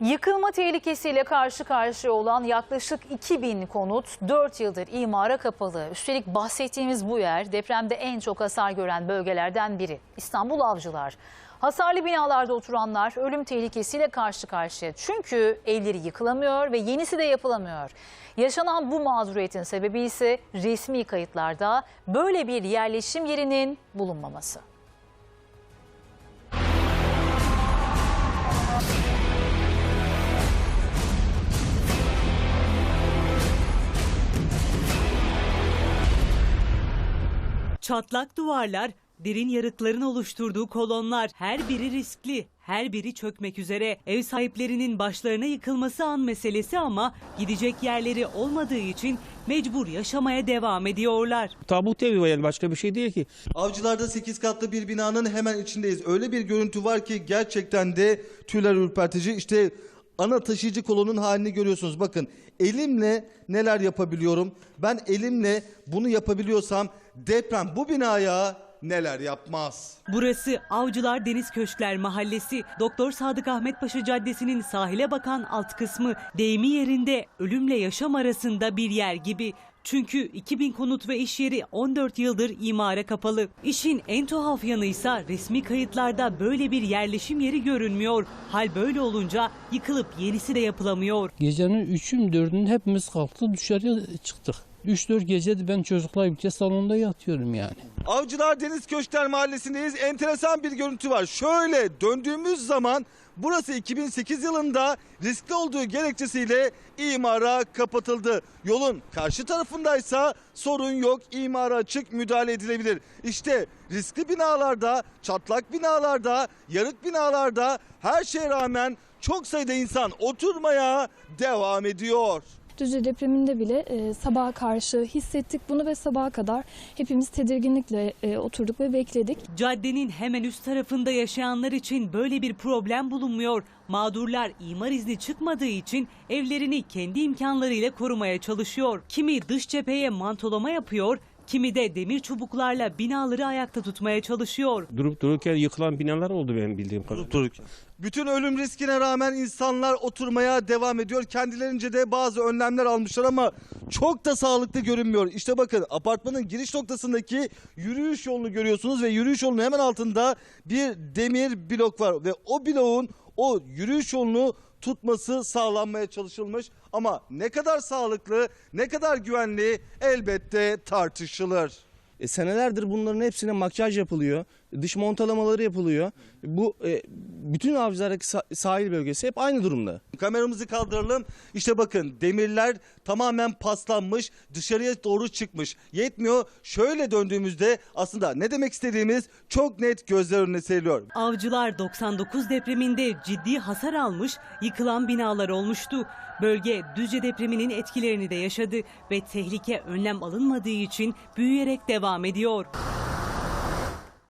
Yıkılma tehlikesiyle karşı karşıya olan yaklaşık 2000 konut 4 yıldır imara kapalı. Üstelik bahsettiğimiz bu yer depremde en çok hasar gören bölgelerden biri. İstanbul Avcılar. Hasarlı binalarda oturanlar ölüm tehlikesiyle karşı karşıya. Çünkü evleri yıkılamıyor ve yenisi de yapılamıyor. Yaşanan bu mağduriyetin sebebi ise resmi kayıtlarda böyle bir yerleşim yerinin bulunmaması. Çatlak duvarlar, derin yarıkların oluşturduğu kolonlar her biri riskli, her biri çökmek üzere. Ev sahiplerinin başlarına yıkılması an meselesi ama gidecek yerleri olmadığı için mecbur yaşamaya devam ediyorlar. Tabut evi var yani başka bir şey değil ki. Avcılarda 8 katlı bir binanın hemen içindeyiz. Öyle bir görüntü var ki gerçekten de tüyler ürpertici. İşte ana taşıyıcı kolonun halini görüyorsunuz. Bakın elimle neler yapabiliyorum. Ben elimle bunu yapabiliyorsam deprem bu binaya neler yapmaz. Burası Avcılar Deniz Köşkler Mahallesi. Doktor Sadık Ahmet Paşa Caddesi'nin sahile bakan alt kısmı deyimi yerinde ölümle yaşam arasında bir yer gibi. Çünkü 2000 konut ve iş yeri 14 yıldır imara kapalı. İşin en tuhaf yanıysa resmi kayıtlarda böyle bir yerleşim yeri görünmüyor. Hal böyle olunca yıkılıp yenisi de yapılamıyor. Gecenin üçüm dördünün hepimiz kalktık dışarıya çıktık. 3-4 gece ben çocuklar birlikte salonda yatıyorum yani. Avcılar Deniz Köşkler Mahallesi'ndeyiz. Enteresan bir görüntü var. Şöyle döndüğümüz zaman burası 2008 yılında riskli olduğu gerekçesiyle imara kapatıldı. Yolun karşı tarafındaysa sorun yok. İmara açık müdahale edilebilir. İşte riskli binalarda, çatlak binalarda, yarık binalarda her şeye rağmen çok sayıda insan oturmaya devam ediyor. Düzce depreminde bile e, sabaha karşı hissettik bunu ve sabaha kadar hepimiz tedirginlikle e, oturduk ve bekledik. Caddenin hemen üst tarafında yaşayanlar için böyle bir problem bulunmuyor. Mağdurlar imar izni çıkmadığı için evlerini kendi imkanlarıyla korumaya çalışıyor. Kimi dış cepheye mantolama yapıyor, kimi de demir çubuklarla binaları ayakta tutmaya çalışıyor. Durup dururken yıkılan binalar oldu benim bildiğim kadarıyla. Bütün ölüm riskine rağmen insanlar oturmaya devam ediyor. Kendilerince de bazı önlemler almışlar ama çok da sağlıklı görünmüyor. İşte bakın apartmanın giriş noktasındaki yürüyüş yolunu görüyorsunuz ve yürüyüş yolunun hemen altında bir demir blok var ve o bloğun o yürüyüş yolunu tutması sağlanmaya çalışılmış ama ne kadar sağlıklı, ne kadar güvenli elbette tartışılır. E, senelerdir bunların hepsine makyaj yapılıyor. Dış montalamaları yapılıyor. Bu e, bütün avcılardaki sa- sahil bölgesi hep aynı durumda. Kameramızı kaldıralım. İşte bakın demirler tamamen paslanmış, dışarıya doğru çıkmış. Yetmiyor. Şöyle döndüğümüzde aslında ne demek istediğimiz çok net gözler önüne seriliyor. Avcılar 99 depreminde ciddi hasar almış, yıkılan binalar olmuştu. Bölge Düzce depreminin etkilerini de yaşadı ve tehlike önlem alınmadığı için büyüyerek devam ediyor.